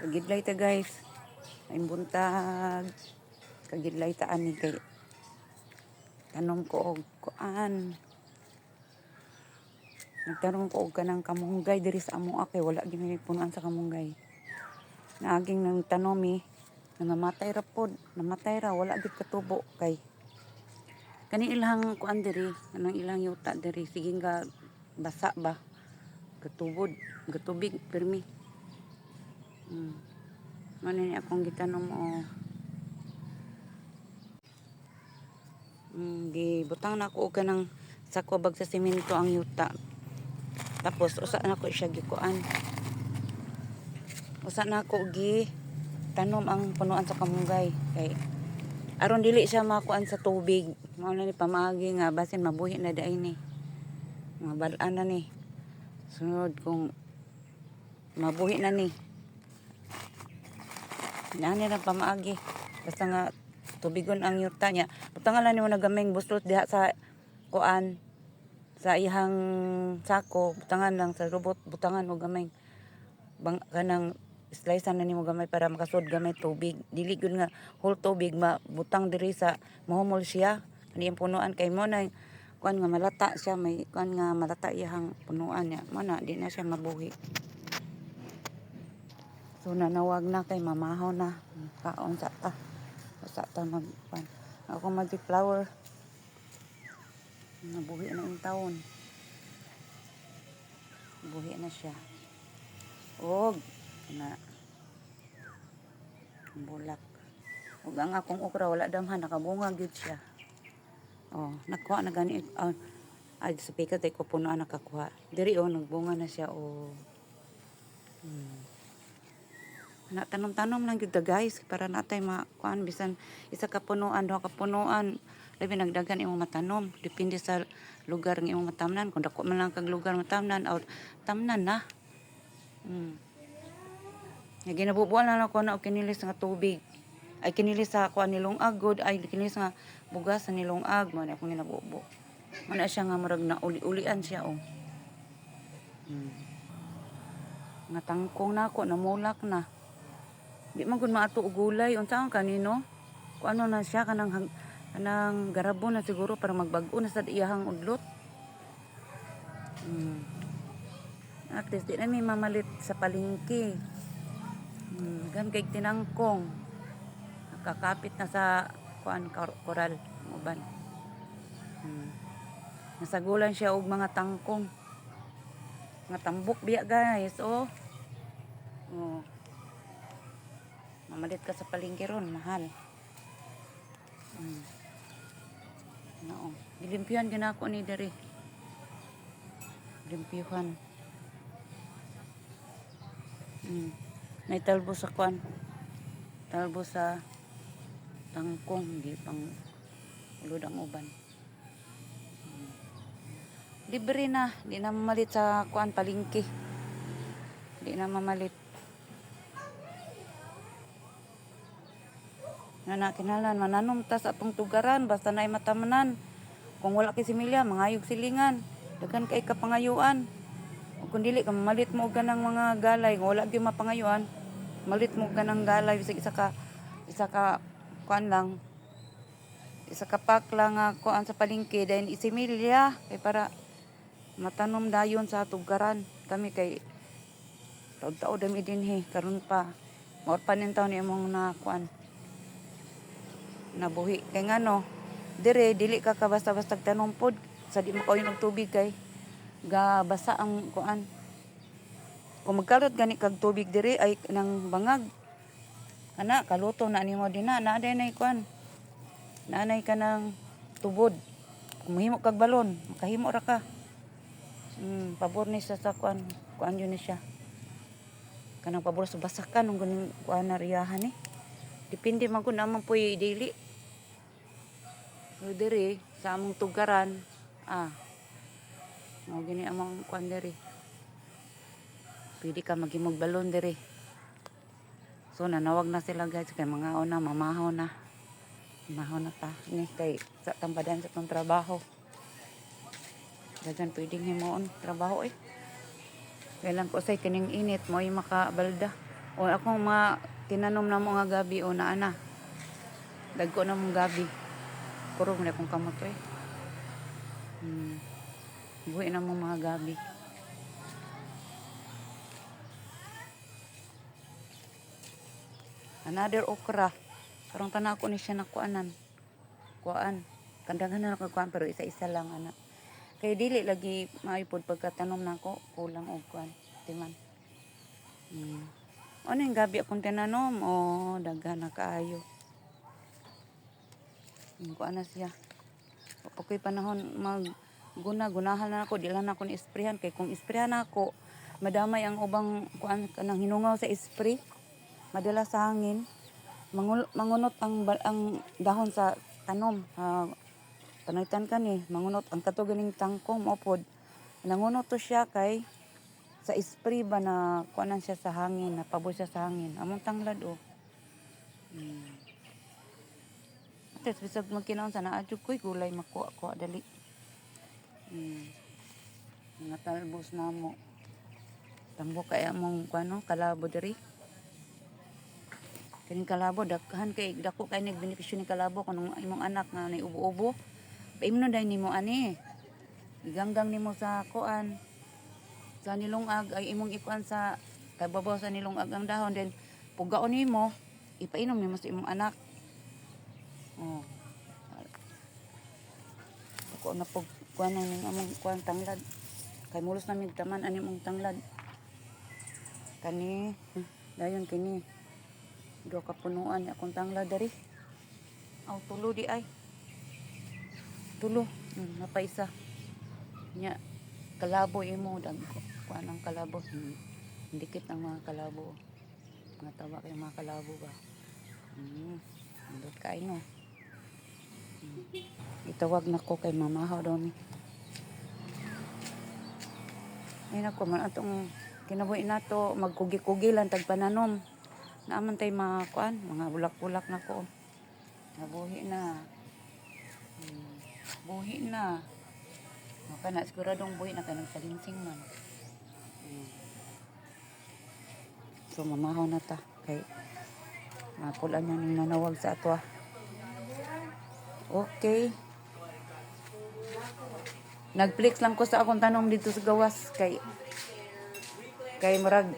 Kagidlay ta guys. Ay buntag. Kagidlay ta ani kay tanong ko og kuan. Nagtanong ko og kanang kamunggay diri sa amo kay wala gyud may punuan sa kamunggay. Naaging nang tanomi nangamatay ra pod, namatay ra wala gyud katubo kay kani ilang kuan diri, kanang ilang yuta diri sige nga basa ba. Gatubod, gatubig pirmi. Hmm. Ni akong gitanom o mm, gibutang na ako og kanang sako bag sa semento ang yuta. Tapos usa na ko siya gikuan. Usa na ako gi tanom ang punuan sa kamunggay kay aron dili siya makuan sa tubig. Mao na ni pamaagi nga basin mabuhi na daay ni. Nga balaan na ni. Sunod kung mabuhi na ni. Nani na pamaagi. Basta nga tubigon ang yuta niya. Butangan lang ni mo nagaming buslot diha sa kuan sa ihang sako. Butangan lang sa robot butangan og gamay bang kanang slicean na nimo gamay para makasud gamay tubig. Dili gyud nga whole tubig mabutang diri sa mahumol siya. Kani ang punuan kay mo na kuan nga malata siya may kuan nga malata iyang punuan niya. Mo na di na siya mabuhi so nanawag na kay mamahaw na. Kaon sa ta. Sa ta mag kuan ako magic flower nabuhi na yung taon. Buhi na siya. Og na. Bulak. Ug ang akong okra wala damhan. Nakabunga gyud siya. Oh nakuha na gani. Ah, ay sa pikat ko puno ang nakakuha. Diri oh nagbunga na siya oh. Hmm. Na tanom-tanom lang gyud guys para natay makuan bisan isa ka punuan duha ka punuan labi nagdagan imong matanom depende sa lugar ng imong matamnan kung dako man lang kag lugar matamnan or tamnan na hmm. Nga ginabubuan na ako na og kinilis nga tubig. Ay kinilis sa kuan nilong agod ay kinilis nga bugas sa nilong ag man akong ginabubo. Man siya nga murag na uli-ulian siya oh. Hmm. Nga tangkong na ako namulak na. Di man gud maato og gulay unsa ang kanino? Kung ano na siya kanang kanang garabo na siguro para magbag-o na sa iyahang udlot. Hmm. At least di na may mamalit sa palengke. Hmm, gan kay tinangkong. Nakakapit na sa kuan kor- koral uban. Hmm. Nasagulan siya og mga tangkong. Mga tambok biya guys, oh. Oh. Mamalit ka sa palengke ron, mahal. Hmm. No. Gilimpyuhan ginako ni diri. Limpyuhan. Hmm. May talbo sa kwan. Talbo sa tangkong, di pang ulod ang uban. Hmm. Libre na, di na mamalit sa kwan palingki. Di na mamalit. Nga na kinalan, mananom ta atong tugaran, basta na matamanan. Kung wala kay similya, mangayog silingan. Dagan kay kapangayuan. O kung dili ka malit mo ganang mga galay, kung wala gyud mapangayuan, malit mo ganang galay bisag isa ka isa ka kuan lang isa ka pack lang nga kuan sa palengke then isimilya kay para matanom dayon sa tugaran kami kay taud-taud dami din he karon pa maor pa nin taon imong na kuan nabuhi. Kay ngano dire dili ka ka basta-basta tanom pod sa di mo kauyon og tubig kay ga basa ang kuan. Kung magkarot gani kag tubig diri ay nang bangag. Ana kaluto na nimo din na. Na nay kuan. Nanay ka ng tubod. Kung mahimo kag balon makahimo ra ka. Mm, pabor ni siya sa kuan. Kuan yun siya. Kanang pabor sa basakan ng ganing kuan na riyahan ni depende man kun naman po'y dili. So, diri sa among tugaran. Ah. Mo gini among kuan diri. Pwede ka maghimog balon diri. So nanawag na sila guys. Kay mga na mamahaw na. Mamahaw na ta. Ni kay sa tambadan sa tong trabaho. Dagan pwedeng himuon trabaho eh. Kailan ko say kining init mo makabalda. O akong mga tinanom na mga gabi o na ana. Dagko na mong gabi. Puro mo na akong kamot eh. Hmm. Buhi na mong mga gabi. Another okra. Karong tanan ko ni siya nakuanan. Kuan. Kandangan na nakakuan pero isa-isa lang anak. Kaya dili lagi maipod pagkatanom nako kulang og kuan. Timan. Hmm. Ano yung gabi akong tinanom? O, daghan na kaayo. Hmm, kuan na siya. Pagkoy panahon mag guna gunahan na ako. Di lang na ako ni isprehan kay kung isprehan ako madamay ang ubang kuan kanang hinungaw sa spray. Madala sa hangin. Mangul- mangunot ang ang dahon sa tanom. Uh, tanaytan kani mangunot ang kato ganing tangkong. Mopod. Nangunot to siya kay sa spray ba na kuanan siya sa hangin napabo siya sa hangin among tanglad oh hmm. Ates bisag magkinaon sa naadyo ko'y gulay makuha-kuha dali. Hmm. Mga talbos na mo. Tambo kaya mong kuano kalabo diri. Kining kalabo daghan kay dako kay nagbenepisyo ni kalabo kanang imong anak nga nay ubo-ubo. Paimno dai nimo ani. Iganggang nimo sa kuan. Sa nilungag ay imong ikuan sa kay babaw sa nilungag ang dahon then pugaon nimo ipainom nimo sa imong anak. Oh. Ako na pag kuan ang among kuan tanglad. Kay mulos na mig taman ani mong tanglad. Kani, hmm, dayon kini. Do ka punuan akong tanglad diri. Aw tulo di ay. Tulo, hmm, napaisa. Nya kalabo imo dag kuan ang kalabo. Hmm. Dikit ang mga kalabo. Mga tawa kay mga kalabo ba. Hmm. Andot kayo no. Hmm. Itawag na ko kay mamahaw daw ni. Ay nako man atong kinabuhi nato magkugi-kugi lang tag pananom. Naaman tay mga kuan, mga bulak-bulak na ko. Nabuhi na. Hmm. Buhi na. Maka na siguradong buhi na kanang salinsing man. Hmm. So mamahaw na ta kay Mapulan na ning nanawag sa ato. ah. Okay. Nagflex lang ko sa akong tanong dito sa gawas kay kay marag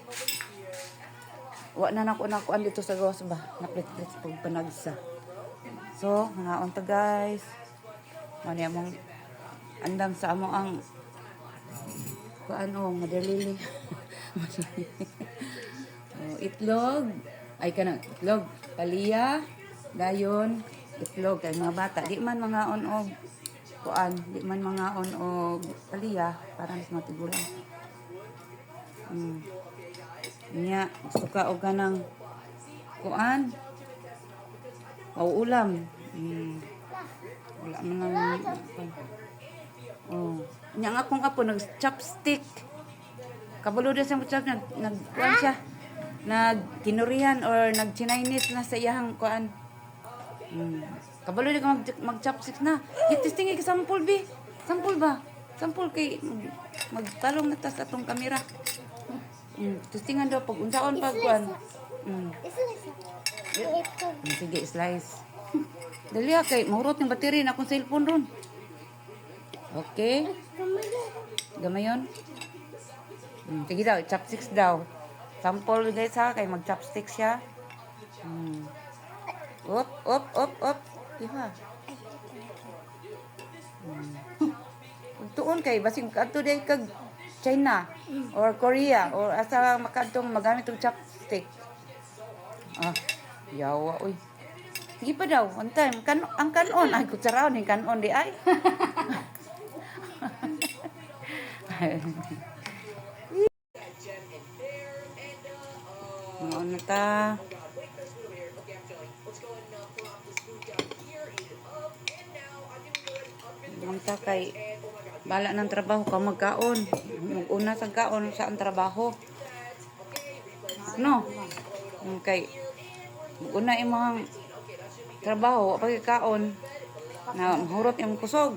wa na nako nakuan dito sa gawas ba naplit-plit pag panagsa. So, mga unta guys. Mani among andam sa amo ang kuan o madalili. oh, itlog. Ay kanang itlog. Paliya dayon itlog. Kay mga bata di man mga on og kuan di man mga on og paliya para mas matigulan mm. nya gusto ka og kanang kuan? Ulam mm. wala man lang oh nya nga akong apo nag chopstick kabalo din sa chop nag nag kuan siya nag kinurihan or nag Chinese na sa iyang kuan. Hmm. Kabalo di ka mag, mag chopsticks na. Itisting ka sampol bi. Sampol ba? Sampol kay mag, magtalong na tas atong kamera. Hmm. Testingan daw pag unsaon pag kuan. Hmm, Sige, slice. Dali ah, kay mahurot yung battery na akong cellphone ron. Okay. Gamayon. Hmm, sige daw, chopsticks daw. Sample guys ha, kay mag-chopstick siya. Hmm. Up, up, up, up. Diba? Hmm. Tuon kay basing kadto day kag China or Korea or asa makadtong magamit og chopstick. Ah, yawa uy. Sige pa daw, on time. Kan ang kanon ay kutsaraon ni kanon di ay. Mga ano ta. Manta kay bala ng trabaho ka magkaon. Mag-una sa kaon sa ang trabaho. No? Mm, Kay mag-una imong trabaho pag kaon na mahurot yung kusog.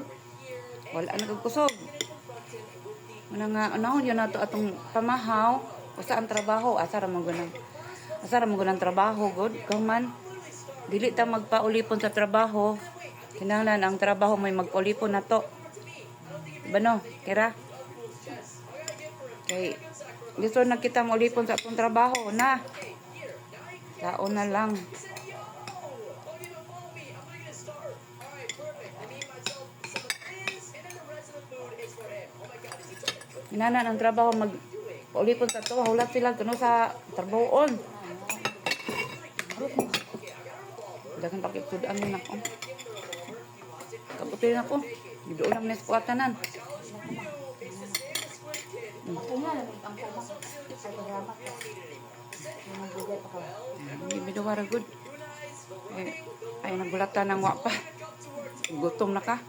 Wala na kag kusog. Muna nga, unahon yun nato atong pamahaw, usa ang trabaho, asa ra mo ganang. Asa ra mo ng trabaho, god. Ikaw man. Dili ta magpaulipon sa trabaho. Kinahanglan ang trabaho may magpaulipon na to. Diba no? Kira? Kay, gusto na kita maulipon sa akong trabaho na. Taon na lang. Inana ng trabaho mag ulipon sa to, hulat sila kuno sa trabahoon. Dagan pakitudan na lang nes. Ako nga, ang kuma. Salamat. Yung magbigay pa ka. Hindi bidawara good. Eh, ay nagulatan ng wa pa. Gutom na ka.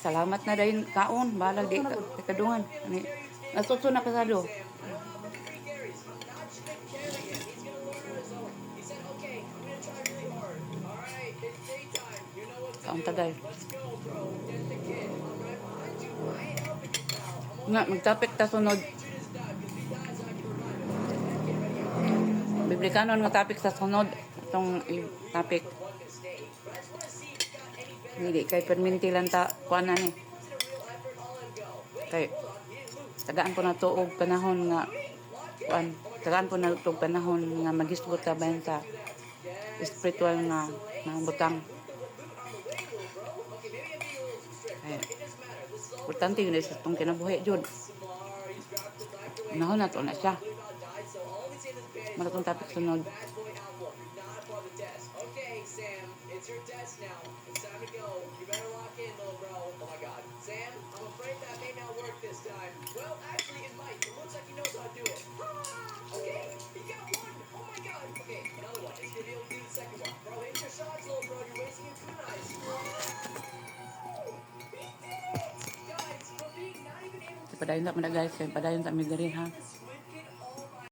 Salamat na dahin kaon. Balag di ka kadungan. Ani, nasutso na kasado. Kaon tagal. Nga, magtapik ta sunod. Biblikanon nga topic sa sunod. Itong topic. Hindi, kay perminti lang ta, kuha na ni. Kay, tagaan po na to panahon nga, kuan, tagaan po na to panahon nga magisgot ka bayan sa spiritual nga, nga butang. Kay, importante yun sa itong kinabuhi, Jud. Nahon na to na siya. Maratong topic sunod. Padayon mga guys, padayon sa mga diri ha.